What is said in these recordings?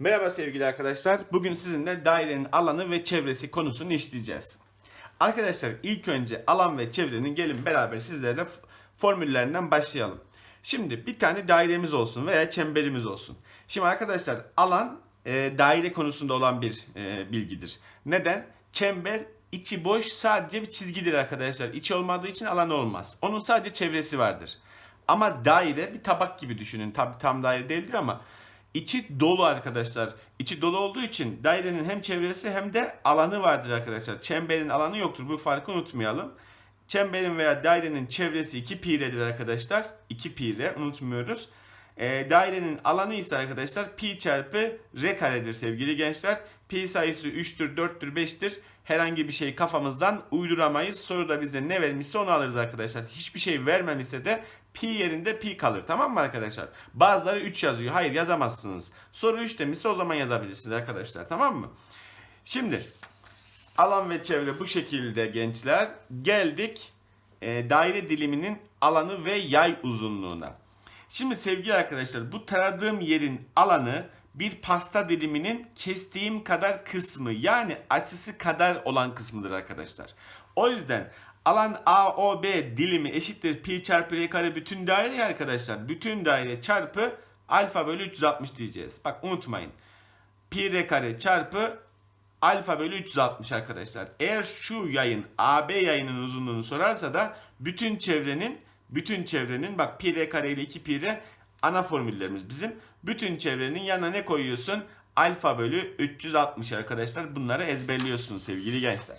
Merhaba sevgili arkadaşlar. Bugün sizinle dairenin alanı ve çevresi konusunu işleyeceğiz. Arkadaşlar ilk önce alan ve çevrenin gelin beraber sizlerle formüllerinden başlayalım. Şimdi bir tane dairemiz olsun veya çemberimiz olsun. Şimdi arkadaşlar alan e, daire konusunda olan bir e, bilgidir. Neden? Çember içi boş sadece bir çizgidir arkadaşlar. İçi olmadığı için alanı olmaz. Onun sadece çevresi vardır. Ama daire bir tabak gibi düşünün. Tabi tam daire değildir ama içi dolu arkadaşlar. İçi dolu olduğu için dairenin hem çevresi hem de alanı vardır arkadaşlar. Çemberin alanı yoktur. Bu farkı unutmayalım. Çemberin veya dairenin çevresi 2 piredir arkadaşlar. 2 pire unutmuyoruz. Ee, dairenin alanı ise arkadaşlar pi çarpı r karedir sevgili gençler. Pi sayısı 3'tür, 4'tür, 5'tir. Herhangi bir şey kafamızdan uyduramayız. Soruda bize ne vermişse onu alırız arkadaşlar. Hiçbir şey vermemişse de pi yerinde pi kalır. Tamam mı arkadaşlar? Bazıları 3 yazıyor. Hayır yazamazsınız. Soru 3 demişse o zaman yazabilirsiniz arkadaşlar. Tamam mı? Şimdi alan ve çevre bu şekilde gençler. Geldik e, daire diliminin alanı ve yay uzunluğuna. Şimdi sevgili arkadaşlar bu taradığım yerin alanı bir pasta diliminin kestiğim kadar kısmı yani açısı kadar olan kısmıdır arkadaşlar. O yüzden alan AOB dilimi eşittir pi çarpı r kare bütün daire arkadaşlar. Bütün daire çarpı alfa bölü 360 diyeceğiz. Bak unutmayın. Pi r kare çarpı alfa bölü 360 arkadaşlar. Eğer şu yayın AB yayının uzunluğunu sorarsa da bütün çevrenin bütün çevrenin bak pi r kare ile 2 pi r ana formüllerimiz bizim. Bütün çevrenin yanına ne koyuyorsun? Alfa bölü 360 arkadaşlar. Bunları ezberliyorsunuz sevgili gençler.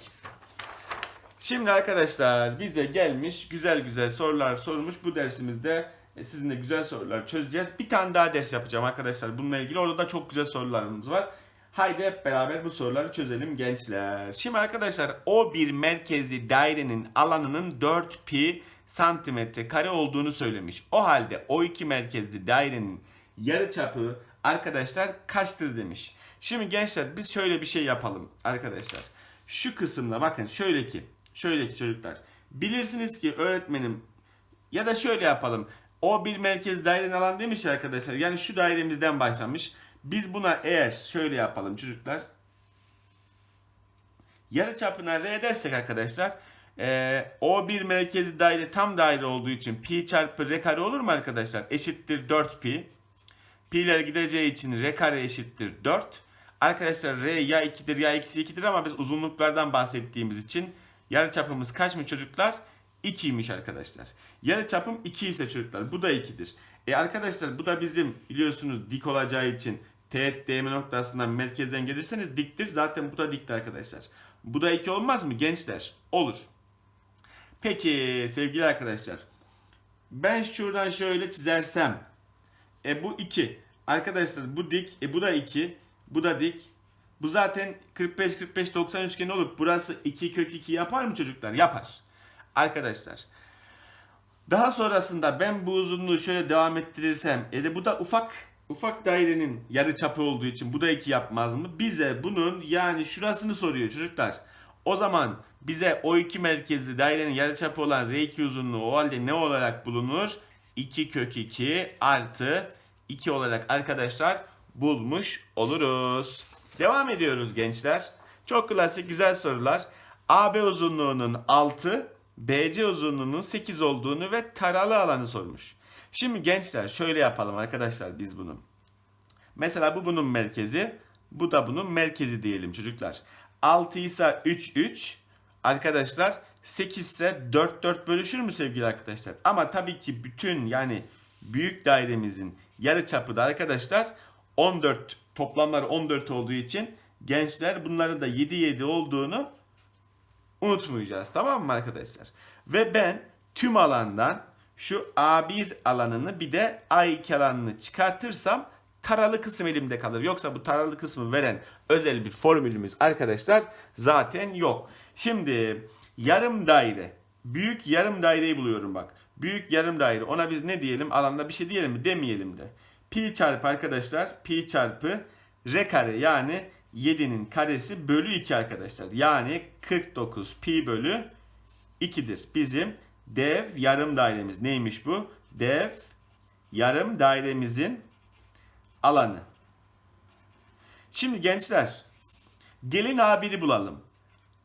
Şimdi arkadaşlar bize gelmiş güzel güzel sorular sormuş. Bu dersimizde e, sizinle güzel sorular çözeceğiz. Bir tane daha ders yapacağım arkadaşlar bununla ilgili. Orada da çok güzel sorularımız var. Haydi hep beraber bu soruları çözelim gençler. Şimdi arkadaşlar o bir merkezli dairenin alanının 4 pi santimetre kare olduğunu söylemiş. O halde o iki merkezli dairenin yarıçapı arkadaşlar kaçtır demiş. Şimdi gençler biz şöyle bir şey yapalım arkadaşlar. Şu kısımda bakın şöyle ki şöyle ki çocuklar. Bilirsiniz ki öğretmenim ya da şöyle yapalım. O bir merkez dairenin alanı demiş arkadaşlar. Yani şu dairemizden başlamış. Biz buna eğer şöyle yapalım çocuklar. Yarı çapına r edersek arkadaşlar. eee, o bir merkezi daire tam daire olduğu için pi çarpı r kare olur mu arkadaşlar? Eşittir 4 pi. Pi'ler gideceği için r kare eşittir 4. Arkadaşlar r ya 2'dir ya eksi 2'dir ama biz uzunluklardan bahsettiğimiz için yarıçapımız kaç mı çocuklar? 2'ymiş arkadaşlar. Yarıçapım 2 ise çocuklar bu da 2'dir. E arkadaşlar bu da bizim biliyorsunuz dik olacağı için teğet DM noktasından merkezden gelirseniz diktir. Zaten bu da dikti arkadaşlar. Bu da 2 olmaz mı gençler? Olur. Peki sevgili arkadaşlar. Ben şuradan şöyle çizersem e bu 2. Arkadaşlar bu dik. E bu da 2. Bu da dik. Bu zaten 45 45 90 üçgeni olup burası 2 kök 2 yapar mı çocuklar? Yapar. Arkadaşlar. Daha sonrasında ben bu uzunluğu şöyle devam ettirirsem e de bu da ufak ufak dairenin yarı çapı olduğu için bu da 2 yapmaz mı? Bize bunun yani şurasını soruyor çocuklar. O zaman bize o iki merkezli dairenin yarıçapı olan R2 uzunluğu o halde ne olarak bulunur? 2 kök 2 artı 2 olarak arkadaşlar bulmuş oluruz. Devam ediyoruz gençler. Çok klasik güzel sorular. AB uzunluğunun 6, BC uzunluğunun 8 olduğunu ve taralı alanı sormuş. Şimdi gençler şöyle yapalım arkadaşlar biz bunu. Mesela bu bunun merkezi, bu da bunun merkezi diyelim çocuklar. 6 ise 3 3. Arkadaşlar 8 ise 4 4 bölüşür mü sevgili arkadaşlar? Ama tabii ki bütün yani büyük dairemizin yarı çapı da arkadaşlar 14 toplamlar 14 olduğu için gençler bunların da 7 7 olduğunu unutmayacağız. Tamam mı arkadaşlar? Ve ben tüm alandan şu A1 alanını bir de A2 alanını çıkartırsam taralı kısım elimde kalır. Yoksa bu taralı kısmı veren özel bir formülümüz arkadaşlar zaten yok. Şimdi yarım daire. Büyük yarım daireyi buluyorum bak. Büyük yarım daire. Ona biz ne diyelim? Alanda bir şey diyelim mi? Demeyelim de. Pi çarpı arkadaşlar. Pi çarpı r kare yani 7'nin karesi bölü 2 arkadaşlar. Yani 49 pi bölü 2'dir. Bizim dev yarım dairemiz. Neymiş bu? Dev yarım dairemizin alanı. Şimdi gençler gelin A1'i bulalım.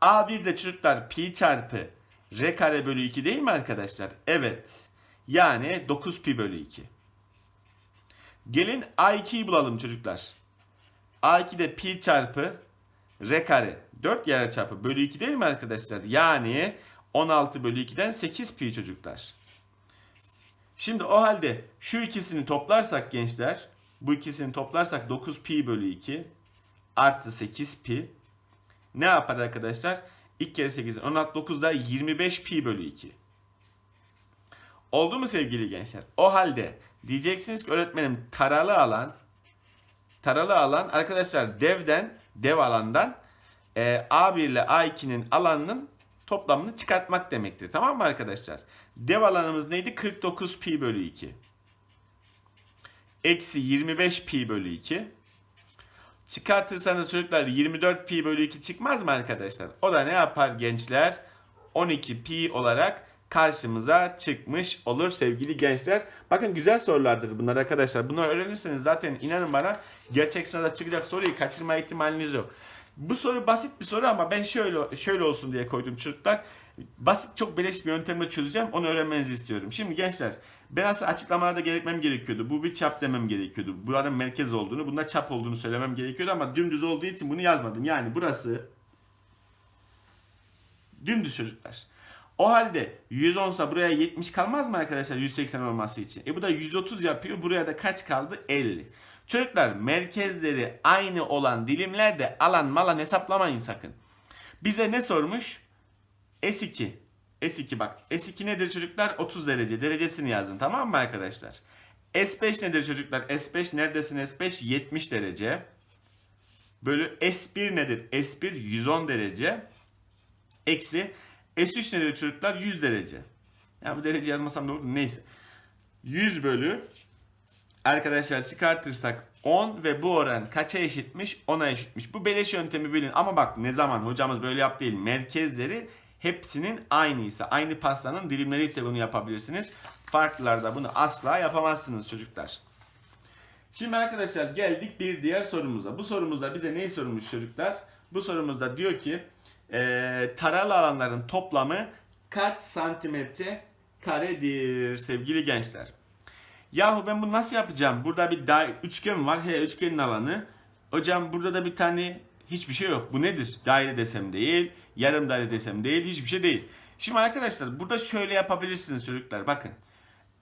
A1 de çocuklar pi çarpı r kare bölü 2 değil mi arkadaşlar? Evet. Yani 9 pi bölü 2. Gelin A2'yi bulalım çocuklar. A2 de pi çarpı r kare 4 yer çarpı bölü 2 değil mi arkadaşlar? Yani 16 bölü 2'den 8 pi çocuklar. Şimdi o halde şu ikisini toplarsak gençler bu ikisini toplarsak 9 pi bölü 2 artı 8 pi ne yapar arkadaşlar? 2 kere 8 16 9 da 25 pi bölü 2. Oldu mu sevgili gençler? O halde diyeceksiniz ki öğretmenim taralı alan taralı alan arkadaşlar devden dev alandan e, A1 ile A2'nin alanının toplamını çıkartmak demektir. Tamam mı arkadaşlar? Dev alanımız neydi? 49 pi bölü 2. Eksi 25 pi bölü 2. Çıkartırsanız çocuklar 24 pi bölü 2 çıkmaz mı arkadaşlar? O da ne yapar gençler? 12 pi olarak karşımıza çıkmış olur sevgili gençler. Bakın güzel sorulardır bunlar arkadaşlar. Bunları öğrenirseniz zaten inanın bana gerçek sınavda çıkacak soruyu kaçırma ihtimaliniz yok. Bu soru basit bir soru ama ben şöyle şöyle olsun diye koydum çocuklar. Basit çok beleş bir yöntemle çözeceğim. Onu öğrenmenizi istiyorum. Şimdi gençler ben aslında açıklamalarda gerekmem gerekiyordu. Bu bir çap demem gerekiyordu. Buranın merkez olduğunu, bunda çap olduğunu söylemem gerekiyordu ama dümdüz olduğu için bunu yazmadım. Yani burası dümdüz çocuklar. O halde 110 ise buraya 70 kalmaz mı arkadaşlar 180 olması için? E bu da 130 yapıyor. Buraya da kaç kaldı? 50. Çocuklar merkezleri aynı olan dilimlerde alan malan hesaplamayın sakın. Bize ne sormuş? S2. S2 bak. S2 nedir çocuklar? 30 derece. Derecesini yazın tamam mı arkadaşlar? S5 nedir çocuklar? S5 neredesin S5? 70 derece. Bölü S1 nedir? S1 110 derece. Eksi S3 nedir çocuklar? 100 derece. Ya bu derece yazmasam da olur. Neyse. 100 bölü arkadaşlar çıkartırsak 10 ve bu oran kaça eşitmiş? 10'a eşitmiş. Bu beleş yöntemi bilin. Ama bak ne zaman hocamız böyle yap değil. Merkezleri hepsinin aynıysa, aynı pastanın dilimleri ise bunu yapabilirsiniz. Farklılarda bunu asla yapamazsınız çocuklar. Şimdi arkadaşlar geldik bir diğer sorumuza. Bu sorumuzda bize neyi sormuş çocuklar? Bu sorumuzda diyor ki e, taralı alanların toplamı kaç santimetre karedir sevgili gençler? Yahu ben bunu nasıl yapacağım? Burada bir da üçgen var. He üçgenin alanı. Hocam burada da bir tane hiçbir şey yok. Bu nedir? Daire desem değil, yarım daire desem değil, hiçbir şey değil. Şimdi arkadaşlar burada şöyle yapabilirsiniz çocuklar. Bakın.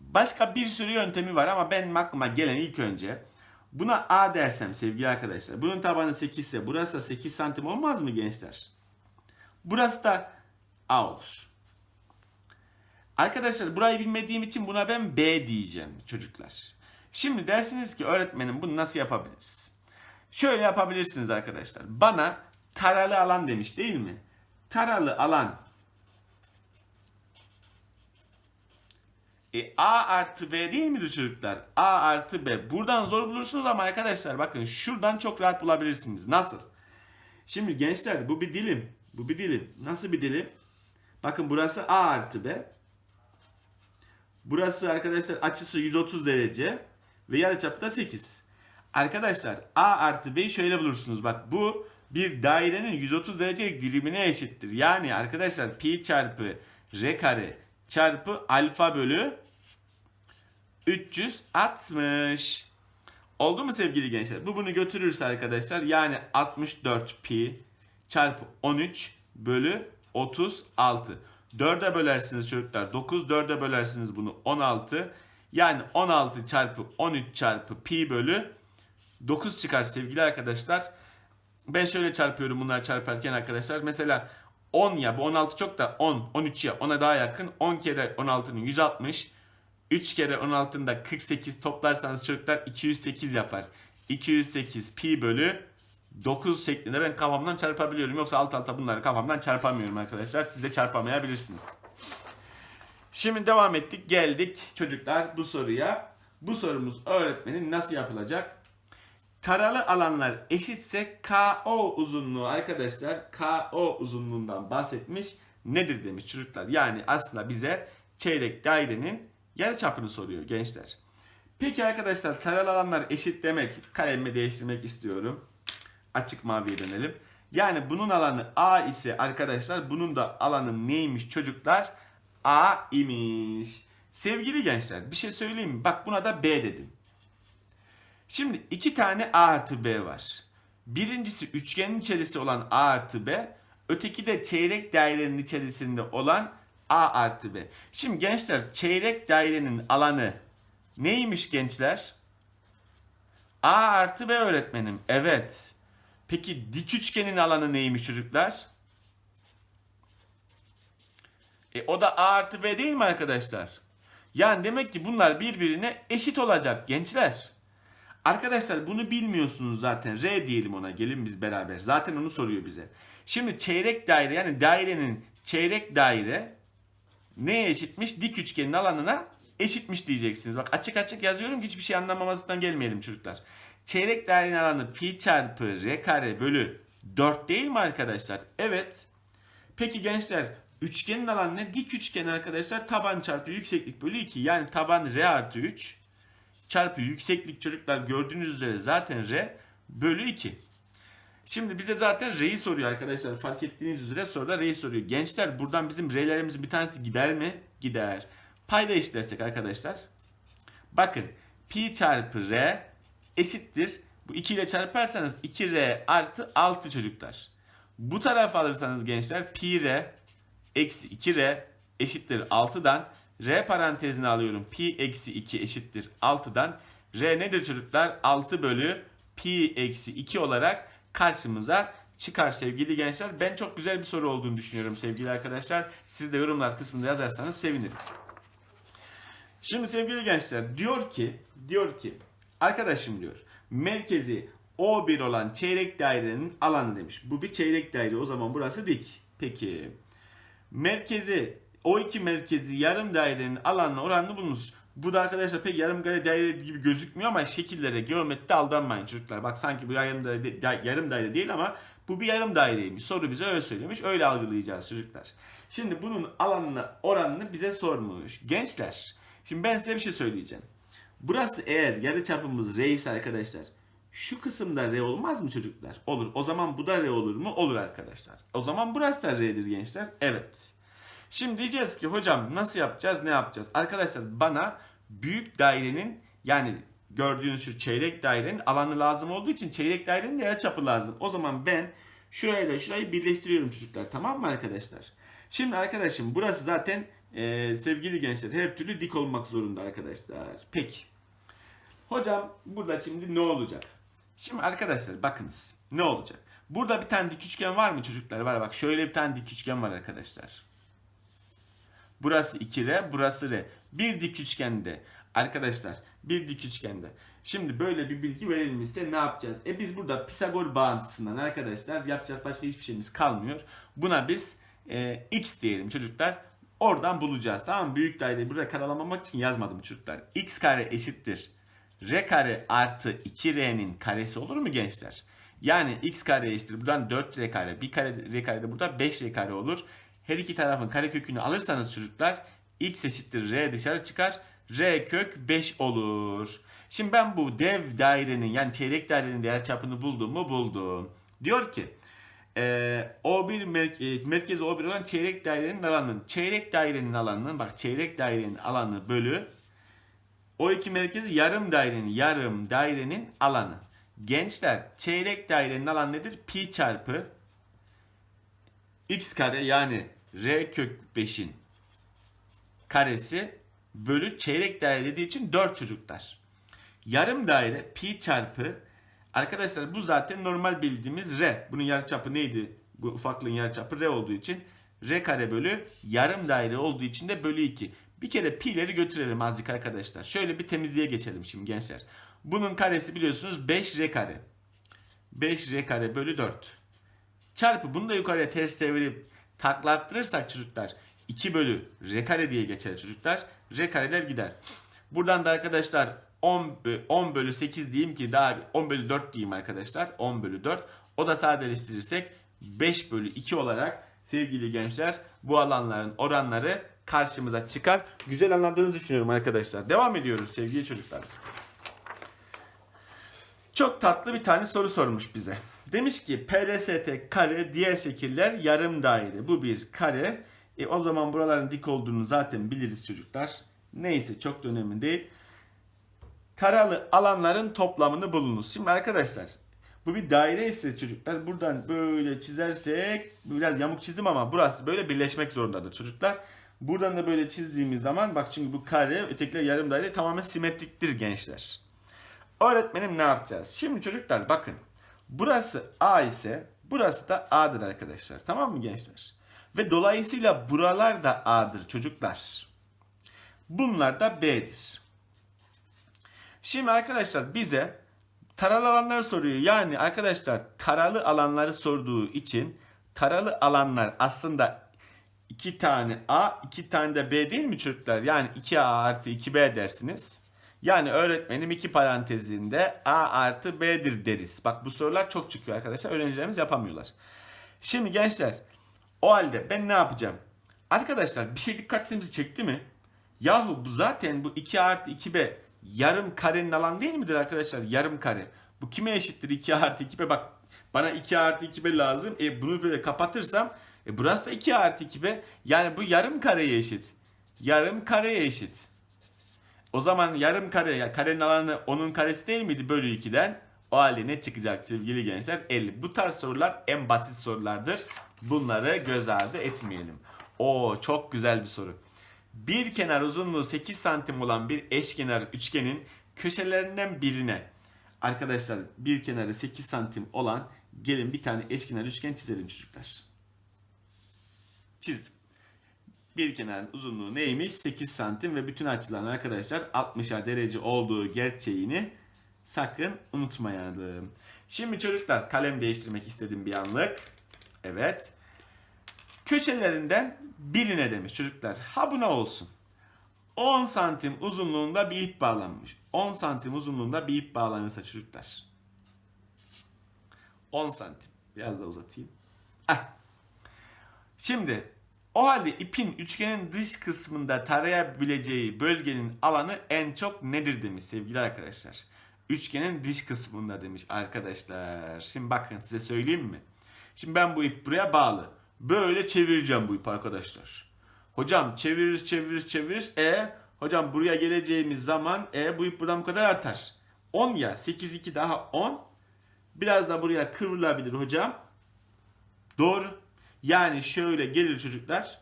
Başka bir sürü yöntemi var ama benim aklıma gelen ilk önce buna A dersem sevgili arkadaşlar. Bunun tabanı 8 ise burası da 8 santim olmaz mı gençler? Burası da A olur. Arkadaşlar burayı bilmediğim için buna ben B diyeceğim çocuklar. Şimdi dersiniz ki öğretmenim bunu nasıl yapabiliriz? Şöyle yapabilirsiniz arkadaşlar. Bana taralı alan demiş değil mi? Taralı alan E, A artı B değil midir çocuklar? A artı B. Buradan zor bulursunuz ama arkadaşlar bakın şuradan çok rahat bulabilirsiniz. Nasıl? Şimdi gençler bu bir dilim. Bu bir dilim. Nasıl bir dilim? Bakın burası A artı B. Burası arkadaşlar açısı 130 derece ve yarıçapı da 8. Arkadaşlar A artı B'yi şöyle bulursunuz. Bak bu bir dairenin 130 derecelik dilimine eşittir. Yani arkadaşlar pi çarpı r kare çarpı alfa bölü 360. Oldu mu sevgili gençler? Bu bunu götürürse arkadaşlar yani 64 pi çarpı 13 bölü 36. 4'e bölersiniz çocuklar 9, 4'e bölersiniz bunu 16. Yani 16 çarpı 13 çarpı pi bölü 9 çıkar sevgili arkadaşlar. Ben şöyle çarpıyorum bunları çarparken arkadaşlar. Mesela 10 ya bu 16 çok da 10, 13 ya ona daha yakın. 10 kere 16'nın 160. 3 kere 16'nın da 48 toplarsanız çocuklar 208 yapar. 208 pi bölü 9 şeklinde ben kafamdan çarpabiliyorum. Yoksa alt alta bunları kafamdan çarpamıyorum arkadaşlar. Siz de çarpamayabilirsiniz. Şimdi devam ettik. Geldik çocuklar bu soruya. Bu sorumuz öğretmenin nasıl yapılacak? Taralı alanlar eşitse KO uzunluğu arkadaşlar KO uzunluğundan bahsetmiş. Nedir demiş çocuklar. Yani aslında bize çeyrek dairenin yarıçapını soruyor gençler. Peki arkadaşlar taralı alanlar eşit demek. Kalemimi değiştirmek istiyorum. Açık maviye dönelim. Yani bunun alanı A ise arkadaşlar bunun da alanı neymiş çocuklar? A imiş. Sevgili gençler bir şey söyleyeyim mi? Bak buna da B dedim. Şimdi iki tane A artı B var. Birincisi üçgenin içerisinde olan A artı B. Öteki de çeyrek dairenin içerisinde olan A artı B. Şimdi gençler çeyrek dairenin alanı neymiş gençler? A artı B öğretmenim. Evet. Peki dik üçgenin alanı neymiş çocuklar? E, o da A artı B değil mi arkadaşlar? Yani demek ki bunlar birbirine eşit olacak gençler. Arkadaşlar bunu bilmiyorsunuz zaten. R diyelim ona. Gelin biz beraber. Zaten onu soruyor bize. Şimdi çeyrek daire yani dairenin çeyrek daire neye eşitmiş? Dik üçgenin alanına eşitmiş diyeceksiniz. Bak açık açık yazıyorum ki hiçbir şey anlamamasından gelmeyelim çocuklar. Çeyrek dairenin alanı pi çarpı r kare bölü 4 değil mi arkadaşlar? Evet. Peki gençler üçgenin alanı ne? Dik üçgen arkadaşlar taban çarpı yükseklik bölü 2. Yani taban r artı 3 çarpı yükseklik çocuklar gördüğünüz üzere zaten r bölü 2. Şimdi bize zaten r'yi soruyor arkadaşlar. Fark ettiğiniz üzere soruda r'yi soruyor. Gençler buradan bizim r'lerimizin bir tanesi gider mi? Gider. Payda eşitlersek arkadaşlar. Bakın pi çarpı r eşittir. Bu 2 ile çarparsanız 2r artı 6 çocuklar. Bu tarafa alırsanız gençler pi r eksi 2r eşittir 6'dan r parantezine alıyorum. Pi eksi 2 eşittir 6'dan. r nedir çocuklar? 6 bölü pi eksi 2 olarak karşımıza çıkar sevgili gençler. Ben çok güzel bir soru olduğunu düşünüyorum sevgili arkadaşlar. Siz de yorumlar kısmında yazarsanız sevinirim. Şimdi sevgili gençler diyor ki diyor ki arkadaşım diyor merkezi O1 olan çeyrek dairenin alanı demiş. Bu bir çeyrek daire o zaman burası dik. Peki merkezi O2 merkezi yarım dairenin alanına oranını bulunuz. Bu da arkadaşlar pek yarım daire daire gibi gözükmüyor ama şekillere, geometride aldanmayın çocuklar. Bak sanki bu yarım daire, da- yarım daire değil ama bu bir yarım daireymiş. Soru bize öyle söylemiş. Öyle algılayacağız çocuklar. Şimdi bunun alanını, oranını bize sormuş. Gençler, şimdi ben size bir şey söyleyeceğim. Burası eğer yarı çapımız R ise arkadaşlar şu kısımda R olmaz mı çocuklar? Olur. O zaman bu da R olur mu? Olur arkadaşlar. O zaman burası da R'dir gençler. Evet. Şimdi diyeceğiz ki hocam nasıl yapacağız ne yapacağız? Arkadaşlar bana büyük dairenin yani gördüğünüz şu çeyrek dairenin alanı lazım olduğu için çeyrek dairenin de yarıçapı lazım. O zaman ben şurayla şurayı birleştiriyorum çocuklar tamam mı arkadaşlar? Şimdi arkadaşım burası zaten e, sevgili gençler her türlü dik olmak zorunda arkadaşlar. Peki. Hocam burada şimdi ne olacak? Şimdi arkadaşlar bakınız ne olacak? Burada bir tane dik üçgen var mı çocuklar? Var bak şöyle bir tane dik üçgen var arkadaşlar. Burası 2R, burası R. Bir dik üçgende arkadaşlar bir dik üçgende. Şimdi böyle bir bilgi verilmişse ne yapacağız? E biz burada Pisagor bağıntısından arkadaşlar yapacak başka hiçbir şeyimiz kalmıyor. Buna biz e, x diyelim çocuklar. Oradan bulacağız. Tamam mı? Büyük daireyi burada karalamamak için yazmadım çocuklar. x kare eşittir. R kare artı 2r'nin karesi olur mu gençler? Yani x kare eşittir. Buradan 4r kare. Bir kare r kare de burada 5r kare olur. Her iki tarafın karekökünü alırsanız çocuklar x eşittir r dışarı çıkar. r kök 5 olur. Şimdi ben bu dev dairenin yani çeyrek dairenin değer çapını buldum mu buldum. Diyor ki e, O1 merke, merkezi O1 olan çeyrek dairenin alanının çeyrek dairenin alanının bak çeyrek dairenin alanı bölü O2 merkezi yarım dairenin yarım dairenin alanı. Gençler çeyrek dairenin alanı nedir? Pi çarpı x kare yani r kök 5'in karesi bölü çeyrek daire dediği için 4 çocuklar. Yarım daire pi çarpı arkadaşlar bu zaten normal bildiğimiz r. Bunun yarıçapı neydi? Bu ufaklığın yarıçapı r olduğu için r kare bölü yarım daire olduğu için de bölü 2. Bir kere pi'leri götürelim azıcık arkadaşlar. Şöyle bir temizliğe geçelim şimdi gençler. Bunun karesi biliyorsunuz 5 r kare. 5 r kare bölü 4 çarpı bunu da yukarıya ters çevirip taklattırırsak çocuklar 2 bölü r kare diye geçer çocuklar. R kareler gider. Buradan da arkadaşlar 10, e, 10 bölü 8 diyeyim ki daha 10 bölü 4 diyeyim arkadaşlar. 10 bölü 4. O da sadeleştirirsek 5 bölü 2 olarak sevgili gençler bu alanların oranları karşımıza çıkar. Güzel anladığınızı düşünüyorum arkadaşlar. Devam ediyoruz sevgili çocuklar. Çok tatlı bir tane soru sormuş bize. Demiş ki PRST kare diğer şekiller yarım daire. Bu bir kare. E, o zaman buraların dik olduğunu zaten biliriz çocuklar. Neyse çok da önemli değil. Karalı alanların toplamını bulunuz. Şimdi arkadaşlar bu bir daire ise çocuklar buradan böyle çizersek biraz yamuk çizdim ama burası böyle birleşmek zorundadır çocuklar. Buradan da böyle çizdiğimiz zaman bak çünkü bu kare ötekiler yarım daire tamamen simetriktir gençler. Öğretmenim ne yapacağız? Şimdi çocuklar bakın. Burası A ise burası da A'dır arkadaşlar. Tamam mı gençler? Ve dolayısıyla buralar da A'dır çocuklar. Bunlar da B'dir. Şimdi arkadaşlar bize taralı alanları soruyor. Yani arkadaşlar taralı alanları sorduğu için taralı alanlar aslında iki tane A, iki tane de B değil mi çocuklar? Yani 2A artı 2B dersiniz. Yani öğretmenim iki parantezinde A artı B'dir deriz. Bak bu sorular çok çıkıyor arkadaşlar. Öğrencilerimiz yapamıyorlar. Şimdi gençler o halde ben ne yapacağım? Arkadaşlar bir şey dikkatinizi çekti mi? Yahu bu zaten bu 2 artı 2B yarım karenin alan değil midir arkadaşlar? Yarım kare. Bu kime eşittir 2 artı 2B? Bak bana 2 artı 2B lazım. E bunu böyle kapatırsam e burası da 2 artı 2B. Yani bu yarım kareye eşit. Yarım kareye eşit. O zaman yarım kare, karenin alanı onun karesi değil miydi bölü 2'den? O halde ne çıkacak sevgili gençler? 50. Bu tarz sorular en basit sorulardır. Bunları göz ardı etmeyelim. O çok güzel bir soru. Bir kenar uzunluğu 8 santim olan bir eşkenar üçgenin köşelerinden birine arkadaşlar bir kenarı 8 santim olan gelin bir tane eşkenar üçgen çizelim çocuklar. Çizdim. Bir kenarın uzunluğu neymiş? 8 santim ve bütün açıların arkadaşlar 60'ar derece olduğu gerçeğini sakın unutmayalım. Şimdi çocuklar kalem değiştirmek istedim bir anlık. Evet. Köşelerinden birine demiş çocuklar. Ha buna olsun. 10 santim uzunluğunda bir ip bağlanmış. 10 santim uzunluğunda bir ip bağlanırsa çocuklar. 10 santim. Biraz da uzatayım. Ah. Şimdi o halde ipin üçgenin dış kısmında tarayabileceği bölgenin alanı en çok nedir demiş sevgili arkadaşlar. Üçgenin dış kısmında demiş arkadaşlar. Şimdi bakın size söyleyeyim mi? Şimdi ben bu ip buraya bağlı. Böyle çevireceğim bu ip arkadaşlar. Hocam çevirir çevirir çevirir. E hocam buraya geleceğimiz zaman e bu ip buradan bu kadar artar. 10 ya 8 2 daha 10. Biraz da buraya kıvrılabilir hocam. Doğru. Yani şöyle gelir çocuklar.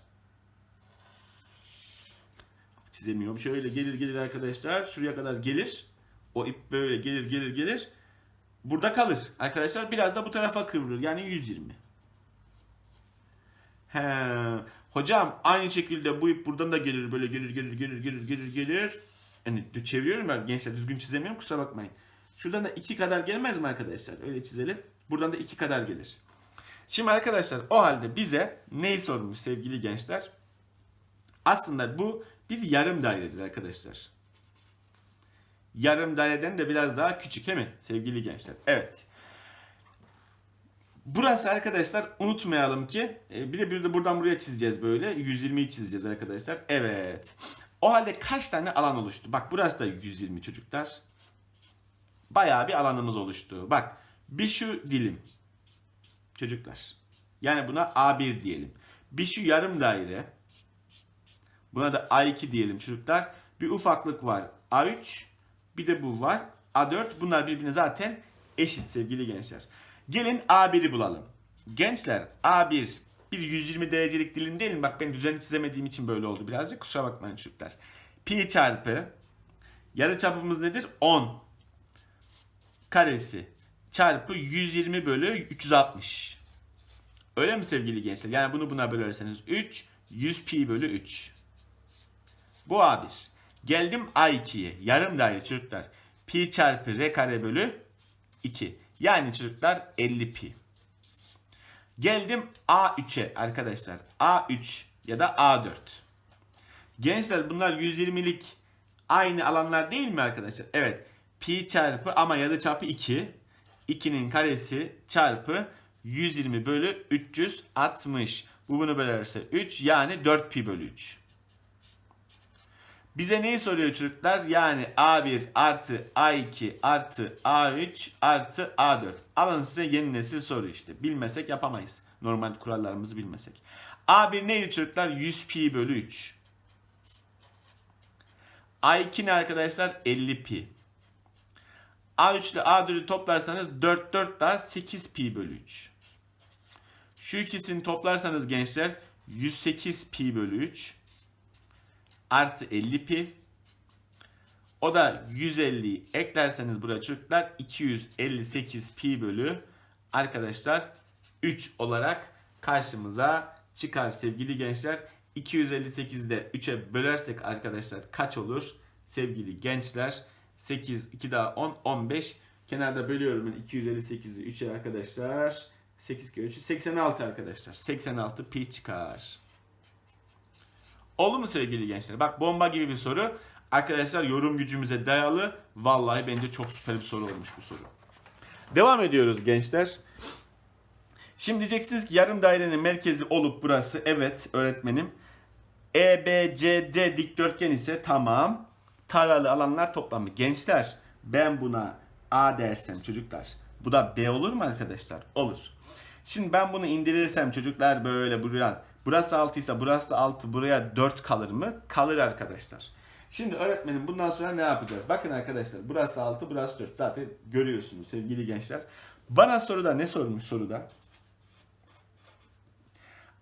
Çizemiyorum. Şöyle gelir gelir arkadaşlar. Şuraya kadar gelir. O ip böyle gelir gelir gelir. Burada kalır. Arkadaşlar biraz da bu tarafa kıvrılır. Yani 120. He. Hocam aynı şekilde bu ip buradan da gelir. Böyle gelir gelir gelir gelir gelir gelir. Yani çeviriyorum ben gençler düzgün çizemiyorum kusura bakmayın. Şuradan da 2 kadar gelmez mi arkadaşlar? Öyle çizelim. Buradan da 2 kadar gelir. Şimdi arkadaşlar o halde bize neyi sormuş sevgili gençler? Aslında bu bir yarım dairedir arkadaşlar. Yarım daireden de biraz daha küçük he mi sevgili gençler? Evet. Burası arkadaşlar unutmayalım ki e, bir de bir de buradan buraya çizeceğiz böyle. 120'yi çizeceğiz arkadaşlar. Evet. O halde kaç tane alan oluştu? Bak burası da 120 çocuklar. Bayağı bir alanımız oluştu. Bak bir şu dilim. Çocuklar. Yani buna A1 diyelim. Bir şu yarım daire. Buna da A2 diyelim çocuklar. Bir ufaklık var. A3. Bir de bu var. A4. Bunlar birbirine zaten eşit sevgili gençler. Gelin A1'i bulalım. Gençler A1 bir 120 derecelik dilim değil mi? Bak ben düzenli çizemediğim için böyle oldu birazcık. Kusura bakmayın çocuklar. Pi çarpı yarı çapımız nedir? 10 karesi çarpı 120 bölü 360. Öyle mi sevgili gençler? Yani bunu buna bölerseniz 3, 100 pi bölü 3. Bu A1. Geldim A2'ye. Yarım daire çocuklar. Pi çarpı r kare bölü 2. Yani çocuklar 50 pi. Geldim A3'e arkadaşlar. A3 ya da A4. Gençler bunlar 120'lik aynı alanlar değil mi arkadaşlar? Evet. Pi çarpı ama yarı çarpı 2. 2'nin karesi çarpı 120 bölü 360. Bu bunu bölerse 3 yani 4 pi bölü 3. Bize neyi soruyor çocuklar? Yani A1 artı A2 artı A3 artı A4. Alın size yeni nesil soru işte. Bilmesek yapamayız. Normal kurallarımızı bilmesek. A1 neydi çocuklar? 100 pi bölü 3. A2 ne arkadaşlar? 50 pi. A3 ile A4'ü toplarsanız 4 4 daha 8 pi bölü 3. Şu ikisini toplarsanız gençler 108 pi bölü 3 artı 50 pi. O da 150'yi eklerseniz buraya çocuklar 258 pi bölü arkadaşlar 3 olarak karşımıza çıkar sevgili gençler. 258'de 3'e bölersek arkadaşlar kaç olur? Sevgili gençler 8, 2 daha 10, 15. Kenarda bölüyorum ben 258'i 3'e arkadaşlar. 8 kere 3, 86 arkadaşlar. 86 pi çıkar. Oldu mu sevgili gençler? Bak bomba gibi bir soru. Arkadaşlar yorum gücümüze dayalı. Vallahi bence çok süper bir soru olmuş bu soru. Devam ediyoruz gençler. Şimdi diyeceksiniz ki yarım dairenin merkezi olup burası evet öğretmenim. E, B, C, D dikdörtgen ise tamam. Taralı alanlar toplamı. Gençler ben buna A dersem çocuklar. Bu da B olur mu arkadaşlar? Olur. Şimdi ben bunu indirirsem çocuklar böyle buraya. Burası 6 ise burası da 6 buraya 4 kalır mı? Kalır arkadaşlar. Şimdi öğretmenim bundan sonra ne yapacağız? Bakın arkadaşlar burası 6 burası 4 zaten görüyorsunuz sevgili gençler. Bana soruda ne sormuş soruda?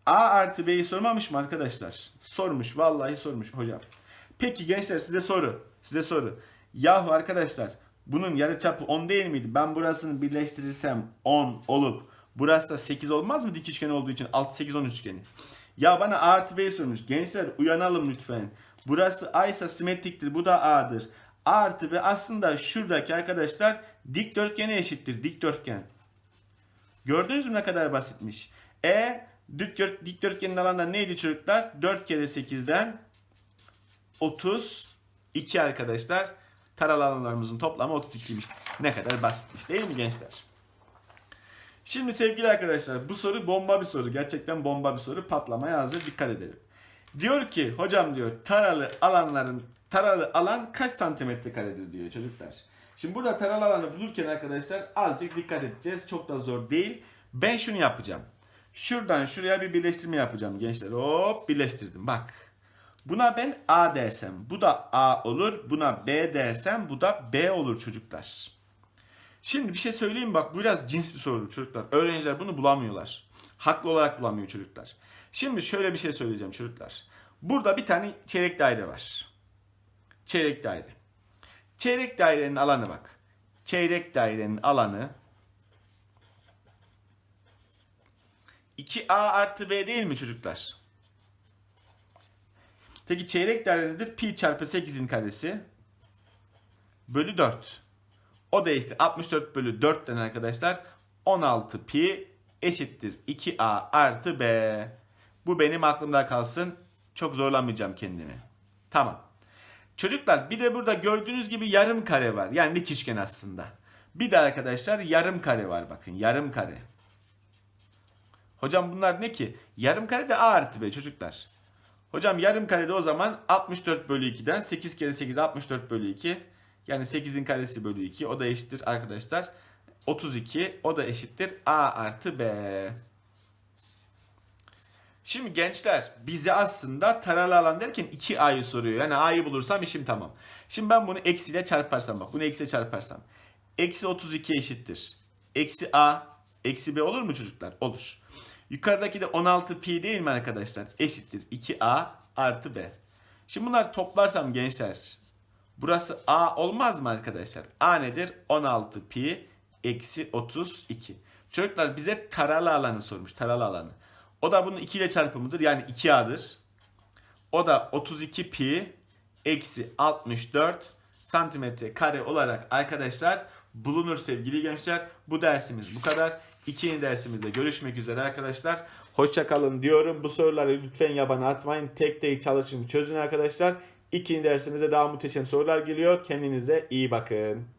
A artı B'yi sormamış mı arkadaşlar? Sormuş vallahi sormuş hocam. Peki gençler size soru. Size soru. Yahu arkadaşlar bunun yarıçapı 10 değil miydi? Ben burasını birleştirirsem 10 olup burası da 8 olmaz mı dik üçgen olduğu için 6 8 10 üçgeni. Ya bana A artı B'yi sormuş. Gençler uyanalım lütfen. Burası A ise simetriktir. Bu da A'dır. A artı B aslında şuradaki arkadaşlar dikdörtgene eşittir. Dikdörtgen. Gördünüz mü ne kadar basitmiş. E dikdört, dikdörtgenin alanları neydi çocuklar? 4 kere 8'den 32 arkadaşlar. Taralı alanlarımızın toplamı 32'ymiş. Ne kadar basitmiş değil mi gençler? Şimdi sevgili arkadaşlar bu soru bomba bir soru. Gerçekten bomba bir soru. Patlamaya hazır. Dikkat edelim. Diyor ki hocam diyor taralı alanların taralı alan kaç santimetre karedir diyor çocuklar. Şimdi burada taralı alanı bulurken arkadaşlar azıcık dikkat edeceğiz. Çok da zor değil. Ben şunu yapacağım. Şuradan şuraya bir birleştirme yapacağım gençler. Hop birleştirdim bak. Buna ben A dersem bu da A olur. Buna B dersem bu da B olur çocuklar. Şimdi bir şey söyleyeyim bak bu biraz cins bir soru çocuklar. Öğrenciler bunu bulamıyorlar. Haklı olarak bulamıyor çocuklar. Şimdi şöyle bir şey söyleyeceğim çocuklar. Burada bir tane çeyrek daire var. Çeyrek daire. Çeyrek dairenin alanı bak. Çeyrek dairenin alanı 2A artı B değil mi çocuklar? Peki çeyrek daire nedir? Pi çarpı 8'in karesi bölü 4. O da işte 64 bölü 4'ten arkadaşlar 16 pi eşittir 2A artı B. Bu benim aklımda kalsın. Çok zorlamayacağım kendimi. Tamam. Çocuklar bir de burada gördüğünüz gibi yarım kare var. Yani dik üçgen aslında. Bir de arkadaşlar yarım kare var bakın. Yarım kare. Hocam bunlar ne ki? Yarım kare de A artı B çocuklar. Hocam yarım karede o zaman 64 bölü 2'den 8 kere 8 64 bölü 2. Yani 8'in karesi bölü 2. O da eşittir arkadaşlar. 32. O da eşittir A artı B. Şimdi gençler bize aslında taralı alan derken 2A'yı soruyor. Yani A'yı bulursam işim tamam. Şimdi ben bunu eksiyle çarparsam bak. Bunu eksiyle çarparsam. Eksi 32 eşittir. Eksi A. Eksi B olur mu çocuklar? Olur. Yukarıdaki de 16 pi değil mi arkadaşlar? Eşittir 2A artı B. Şimdi bunlar toplarsam gençler. Burası A olmaz mı arkadaşlar? A nedir? 16 pi eksi 32. Çocuklar bize taralı alanı sormuş. Taralı alanı. O da bunun 2 ile çarpımıdır. Yani 2A'dır. O da 32 pi eksi 64 santimetre kare olarak arkadaşlar bulunur sevgili gençler. Bu dersimiz bu kadar. İkinci dersimizde görüşmek üzere arkadaşlar. Hoşçakalın diyorum. Bu soruları lütfen yabana atmayın. Tek tek çalışın çözün arkadaşlar. İkinci dersimizde daha muhteşem sorular geliyor. Kendinize iyi bakın.